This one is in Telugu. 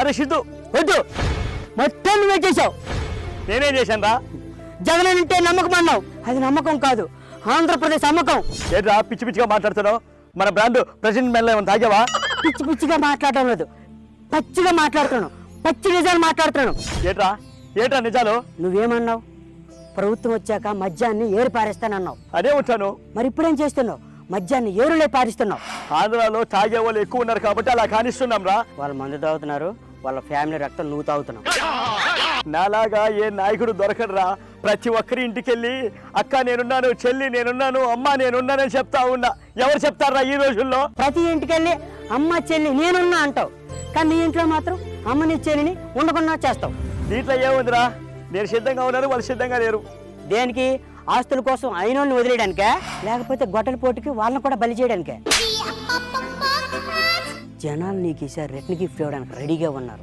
అరే సిద్ధు వద్దు. మొత్తం నువ్వే చేసావు. నేనేం చేశాను రా? జగన్ అంటే నమ్మకం అన్నావు. అది నమ్మకం కాదు ఆంధ్రప్రదేశ్ అమ్మకం. ఏంట్రా పిచ్చి పిచ్చిగా మాట్లాడుతున్నావు? మన బ్రాండ్ ప్రెసిడెంట్ మెల్ల ఏమైనా తాగావా? పిచ్చి పిచ్చిగా మాట్లాడటం లేదు. పచ్చిగా మాట్లాడుతున్నాను. పచ్చి నిజాలు మాట్లాడుతున్నాను. ఏంట్రా? ఏంట్రా నిజాలు? నువ్వేమన్నావు? ప్రభుత్వం వచ్చాక మద్యాన్ని ఏరు పారేస్తానన్నావు. అదే వచ్చాను మరి ఇప్పుడేం చేస్తున్నావు? మద్యాన్ని ఏరులే పారిస్తున్నావు. ఆంధ్రాలో తాగే వాళ్ళు ఎక్కువ ఉన్నారు కాబట్టి అలా కానిస్తున్నాం రా వాళ్ళు మందు తాగుతున్నారు. వాళ్ళ ఫ్యామిలీ రక్తం నువ్వు తాగుతున్నావు. నాలాగా ఏ నాయకుడు దొరకడురా? ప్రతి ఒక్కరి ఇంటికి వెళ్ళి అక్క నేనున్నాను చెల్లి నేనున్నాను అమ్మ నేనున్నానని చెప్తా ఉన్నా. ఎవరు చెప్తారా ఈ రోజుల్లో? ప్రతి ఇంటికి వెళ్ళి అమ్మ చెల్లి నేనున్నా అంటావు. కానీ నీ ఇంట్లో మాత్రం అమ్మని చెల్లిని ఉండకుండా చేస్తావు. దీంట్లో ఏముందిరా? నేను సిద్ధంగా ఉన్నాను వాళ్ళు సిద్ధంగా లేరు. దేనికి? ఆస్తుల కోసం అయినోళ్ళని వదిలేయడానికే? లేకపోతే గొడ్డల పోటీకి వాళ్ళని కూడా బలి చేయడానికే? జనాలు నీకు ఈసారి రిటర్న్ గిఫ్ట్ ఇవ్వడానికి రెడీగా ఉన్నారు.